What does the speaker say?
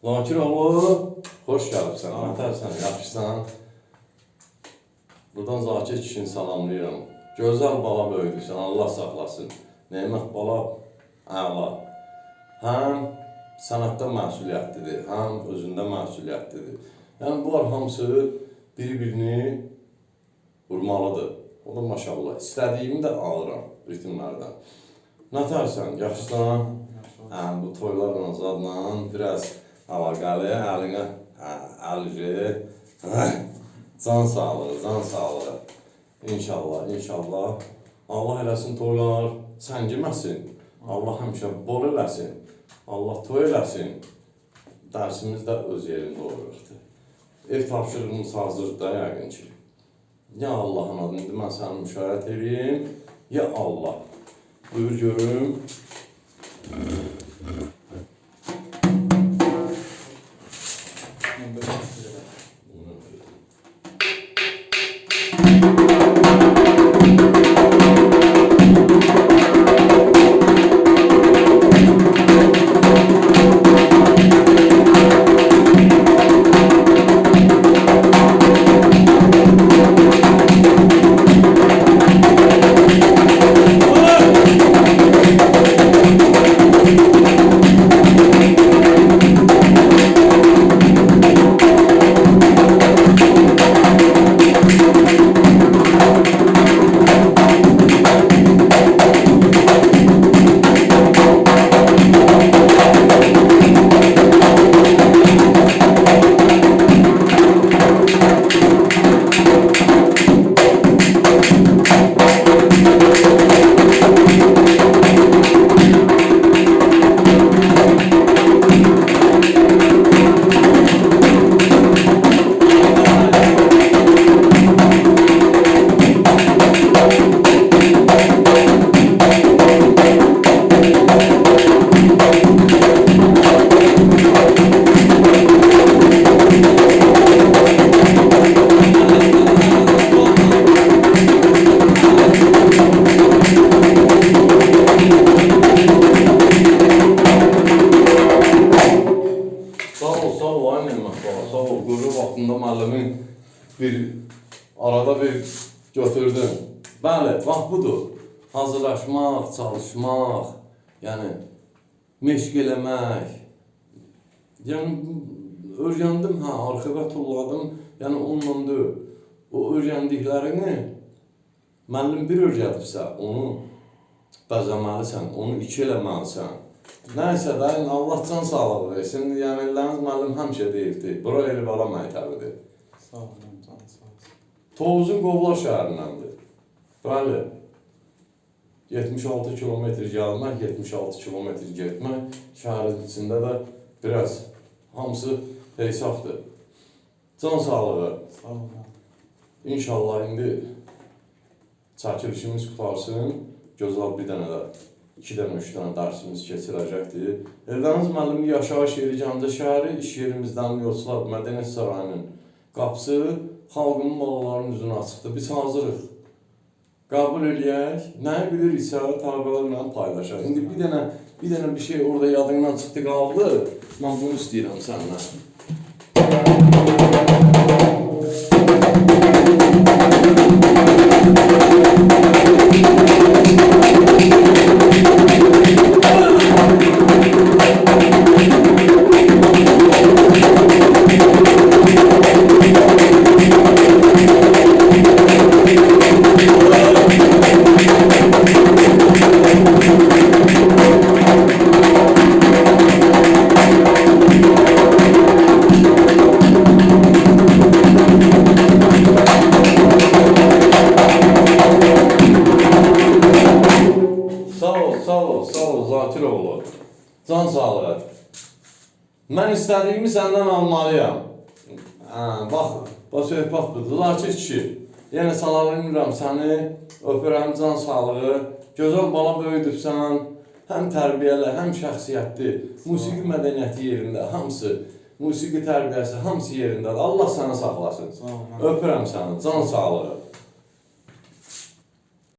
Zakiroğlu, hoş gəlibsən. Nətərsən, yaxşısan? Buradan Zakir kişini salamlayıram. Gözəl bala böyüdüksən, Allah saxlasın. Nemət bala əla. Həm sənətdə məsuliyyətlidir, həm özündə məsuliyyətlidir. Yəni bunlar hamısı bir-birini vurmalıdır. O da maşallah. İstədiyimi də alıram ritmlərdən. Nətərsən, yaxşısan? Hə, bu toylarla zadla biraz hə, əlci, hə, can sağlığı, can sağlığı. İnşallah, inşallah. Allah eləsin toylar səngiməsin. Allah həmişə bol eləsin. Allah toy eləsin. Dərsimiz də öz yerində olacaqdır. Ev tapşırığımız hazırdır yəqin ki. Ya Allah'ın adını indi mən səni müşahidə edeyim. Ya Allah. Buyur görüm. Bir arada bir götürdün. Bəli, bax budur. Hazırlaşmaq, çalışmaq, yəni meşq eləmək. Yəni öyrəndim, hə, arxivə tulladım. Yəni onunla deyil. O öyrəndiklərini müəllim bir öyrədibsə, onu bəzəməlisən, onu iki eləməlisən. Nəysə də yəni Allah can sağlığı versin. Yəni illərimiz müəllim həmişə deyirdi. Bura el bala məktəbidir. Sağ olun. Tovuzun Qovlar şəhərindəndir. Bəli. 76 kilometr gəlmək, 76 kilometr getmək. Şəhərin içində də biraz hamısı hesabdır. Can sağlığı. Sağ olun. İnşallah indi çəkilişimiz qutarsın. Gözəl bir dənə də, iki dənə, üç dənə dərsimiz keçirəcəkdir. Eldəniz müəllimi yaşayış yeri Gəncə şəhəri, iş yerimizdən Yoxsullar Mədəniyyət Sarayının qapısı xalqın malalarının üzünə açıqdır. Biz hazırıq. Qəbul eləyək. Nəyi biliriksə tələbələrlə paylaşaq. İndi bir dənə bir dənə bir şey orada yadından çıxdı qaldı. Mən bunu istəyirəm səndən. Sağ ol, sağ ol Zakiroğlu. Can sağlığı. Mən istədiyimi səndən almalıyam. Hə, bax, bax söhbət budur. Zakir kişi, yenə salamlayıram səni, öpürəm can sağlığı. Gözəl bala böyüdübsən, həm tərbiyəli, həm şəxsiyyətli, musiqi mədəniyyəti yerində, hamısı, musiqi tərbiyəsi, hamısı yerindədir. Allah səni saxlasın. Öpürəm səni, can sağlığı.